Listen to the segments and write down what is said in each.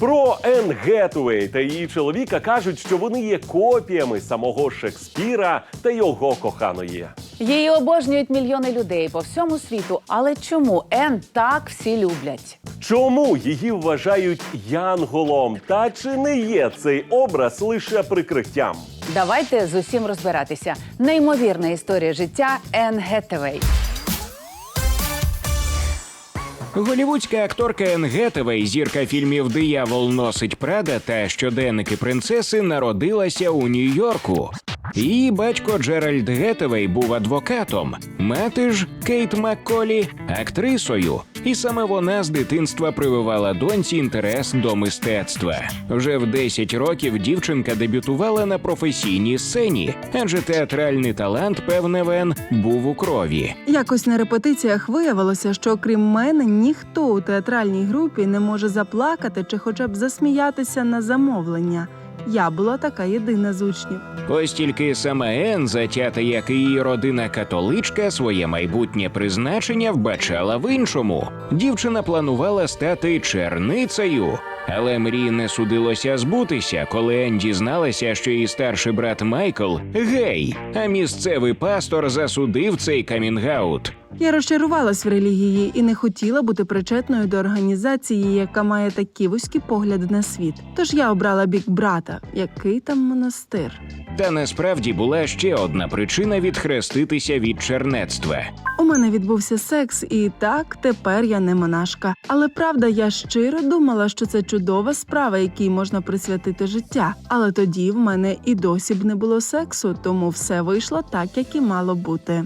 Про Енн Гетуей та її чоловіка кажуть, що вони є копіями самого Шекспіра та його коханої. Її обожнюють мільйони людей по всьому світу. Але чому Ен так всі люблять? Чому її вважають янголом? Та чи не є цей образ лише прикриттям? Давайте з усім розбиратися. Неймовірна історія життя Ен Гетевей. Голівудська акторка Енгетевей, зірка фільмів Диявол носить Прада та щоденники принцеси народилася у Нью-Йорку. Її батько Джеральд Гетевей був адвокатом, мати ж Кейт Макколі актрисою. І саме вона з дитинства прививала доньці інтерес до мистецтва. Вже в 10 років дівчинка дебютувала на професійній сцені, адже театральний талант, певне Вен, був у крові. Якось на репетиціях виявилося, що окрім мене ніхто у театральній групі не може заплакати чи хоча б засміятися на замовлення. Я була така єдина з учнів. Ось тільки саме Ен, затята, як і її родина католичка, своє майбутнє призначення вбачала в іншому. Дівчина планувала стати черницею. Але мрії не судилося збутися, коли Ен дізналася, що її старший брат Майкл гей, а місцевий пастор засудив цей камінгаут. Я розчарувалась в релігії і не хотіла бути причетною до організації, яка має такі вузькі погляди на світ. Тож я обрала бік брата, який там монастир. Та насправді була ще одна причина відхреститися від чернецтва. У мене відбувся секс, і так тепер я не монашка. Але правда, я щиро думала, що це чудова справа, якій можна присвятити життя. Але тоді в мене і досі б не було сексу, тому все вийшло так, як і мало бути.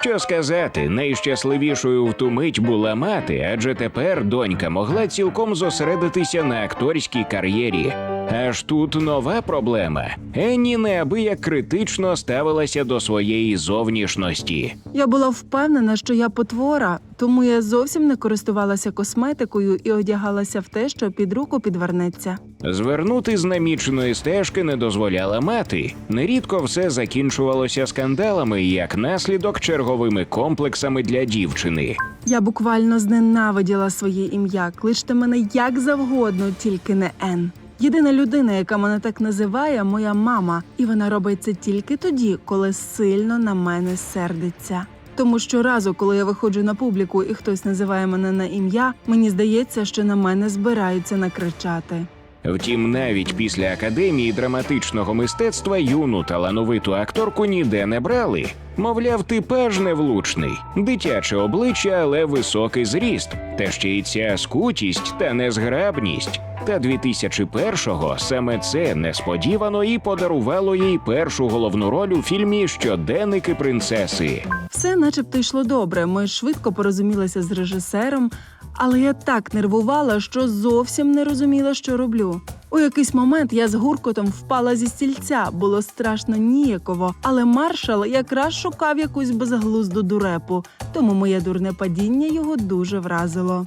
Що сказати, найщасливішою в ту мить була мати, адже тепер донька могла цілком зосередитися на акторській кар'єрі. Аж тут нова проблема. Енні неабияк критично ставилася до своєї зовнішності. Я була впевнена, що я потвора, тому я зовсім не користувалася косметикою і одягалася в те, що під руку підвернеться. Звернути з наміченої стежки не дозволяла мати. Нерідко все закінчувалося скандалами, як наслідок черговими комплексами для дівчини. Я буквально зненавиділа своє ім'я. Кличте мене як завгодно, тільки не Ен. Єдина людина, яка мене так називає, моя мама, і вона робить це тільки тоді, коли сильно на мене сердиться. Тому щоразу, коли я виходжу на публіку і хтось називає мене на ім'я, мені здається, що на мене збираються накричати. Втім, навіть після академії драматичного мистецтва юну талановиту акторку ніде не брали. Мовляв, типаж невлучний, дитяче обличчя, але високий зріст, та ще й ця скутість та незграбність. Та 2001-го саме це несподівано і подарувало їй першу головну роль у фільмі Щоденники принцеси. Все, начебто, йшло добре. Ми швидко порозумілися з режисером, але я так нервувала, що зовсім не розуміла, що роблю. У якийсь момент я з гуркотом впала зі стільця, було страшно ніяково, але маршал якраз шукав якусь безглузду дурепу, тому моє дурне падіння його дуже вразило.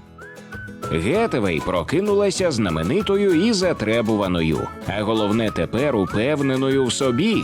Гетевей прокинулася знаменитою і затребуваною, а головне тепер упевненою в собі.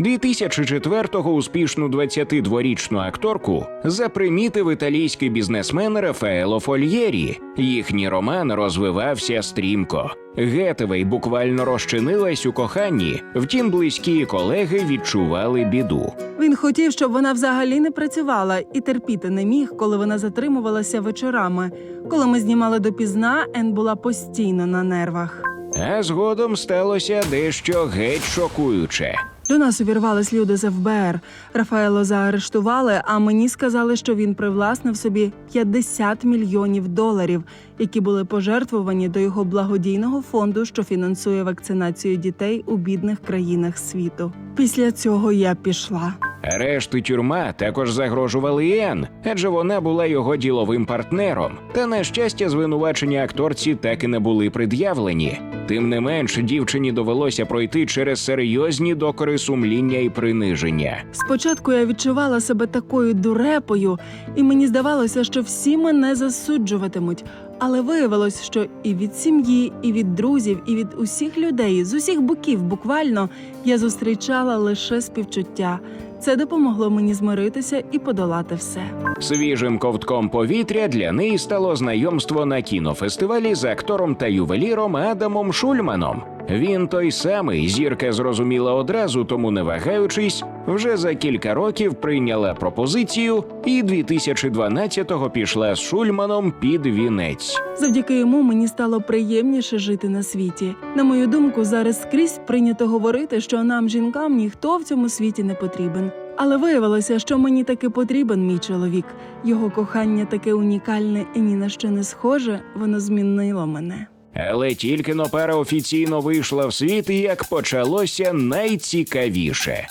2004-го успішну 22-річну акторку запримітив італійський бізнесмен Рафаело Фольєрі. Їхній роман розвивався стрімко. Гетевей буквально розчинилась у коханні, втім, близькі колеги відчували біду. Він хотів, щоб вона взагалі не працювала і терпіти не міг, коли вона затримувалася вечорами. Коли ми знімали допізна, Ен була постійно на нервах. А згодом сталося дещо геть шокуюче. До нас увірвались люди з ФБР. Рафаело заарештували, а мені сказали, що він привласнив собі 50 мільйонів доларів, які були пожертвовані до його благодійного фонду, що фінансує вакцинацію дітей у бідних країнах світу. Після цього я пішла. Арешт і тюрма також загрожували Ен, адже вона була його діловим партнером. Та на щастя, звинувачення акторці так і не були пред'явлені. Тим не менш, дівчині довелося пройти через серйозні докори сумління і приниження. Спочатку я відчувала себе такою дурепою, і мені здавалося, що всі мене засуджуватимуть. Але виявилось, що і від сім'ї, і від друзів, і від усіх людей з усіх боків, буквально я зустрічала лише співчуття. Це допомогло мені змиритися і подолати все. Свіжим ковтком повітря для неї стало знайомство на кінофестивалі з актором та ювеліром Адамом Шульманом. Він той самий зірка зрозуміла одразу, тому не вагаючись, вже за кілька років прийняла пропозицію і 2012-го пішла з Шульманом під вінець. Завдяки йому мені стало приємніше жити на світі. На мою думку, зараз скрізь прийнято говорити, що нам, жінкам, ніхто в цьому світі не потрібен. Але виявилося, що мені таки потрібен мій чоловік. Його кохання таке унікальне і ні на що не схоже, воно змінило мене. Але тільки но пара офіційно вийшла в світ, як почалося найцікавіше.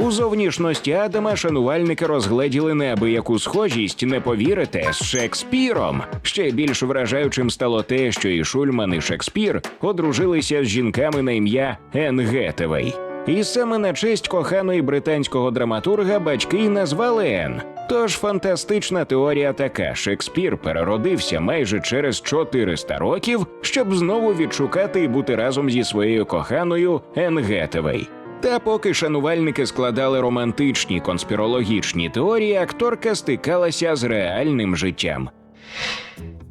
У зовнішності Адама шанувальники розгледіли неабияку схожість, не повірите, з Шекспіром. Ще більш вражаючим стало те, що і Шульман, і Шекспір одружилися з жінками на ім'я Енгетевей. І саме на честь коханої британського драматурга батьки й назвали Енн. Тож фантастична теорія така: Шекспір переродився майже через 400 років, щоб знову відшукати і бути разом зі своєю коханою Енн Гетевей. Та поки шанувальники складали романтичні конспірологічні теорії, акторка стикалася з реальним життям.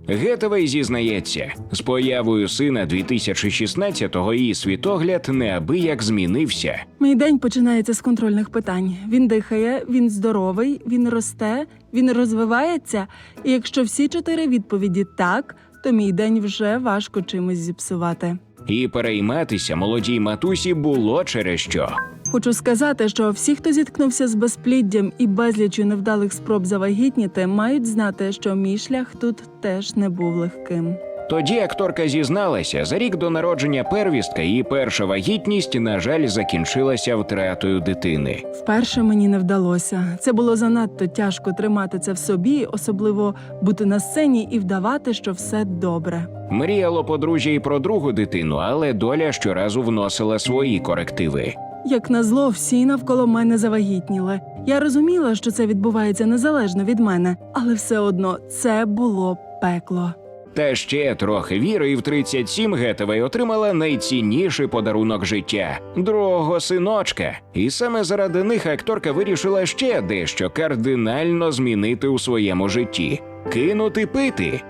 Гетевей зізнається, з появою сина 2016-го її світогляд неабияк змінився. Мій день починається з контрольних питань. Він дихає, він здоровий, він росте, він розвивається. І якщо всі чотири відповіді так, то мій день вже важко чимось зіпсувати. І перейматися молодій матусі було через що. Хочу сказати, що всі, хто зіткнувся з безпліддям і безлічю невдалих спроб завагітніти, мають знати, що мій шлях тут теж не був легким. Тоді акторка зізналася, за рік до народження первістка її перша вагітність, на жаль, закінчилася втратою дитини. Вперше мені не вдалося. Це було занадто тяжко тримати це в собі, особливо бути на сцені і вдавати, що все добре. Мріяло подружжя і про другу дитину, але доля щоразу вносила свої корективи. Як назло, всі навколо мене завагітніли. Я розуміла, що це відбувається незалежно від мене, але все одно це було пекло. Та ще трохи віри, і в 37 Гетевей отримала найцінніший подарунок життя другого синочка. І саме заради них акторка вирішила ще дещо кардинально змінити у своєму житті кинути пити.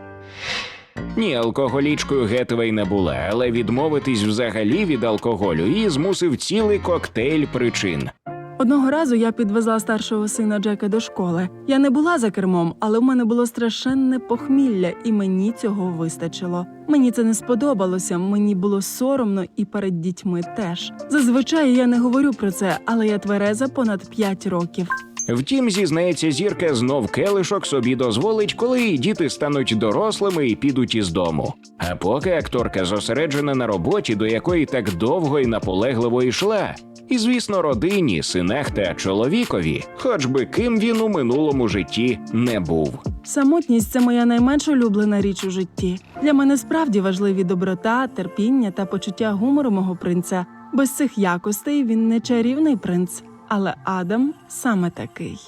Ні, алкоголічкою Гетевей не була, але відмовитись взагалі від алкоголю її змусив цілий коктейль причин. Одного разу я підвезла старшого сина Джека до школи. Я не була за кермом, але в мене було страшенне похмілля, і мені цього вистачило. Мені це не сподобалося, мені було соромно і перед дітьми теж. Зазвичай я не говорю про це, але я твереза понад 5 років. Втім, зізнається зірка, знов келишок собі дозволить, коли її діти стануть дорослими і підуть із дому. А поки акторка зосереджена на роботі, до якої так довго і наполегливо йшла. І, звісно, родині, синах та чоловікові, хоч би ким він у минулому житті не був. Самотність це моя найменш улюблена річ у житті. Для мене справді важливі доброта, терпіння та почуття гумору мого принца. Без цих якостей він не чарівний принц, але Адам саме такий.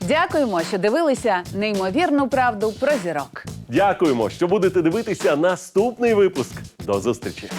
Дякуємо, що дивилися неймовірну правду про зірок. Дякуємо, що будете дивитися наступний випуск. До зустрічі!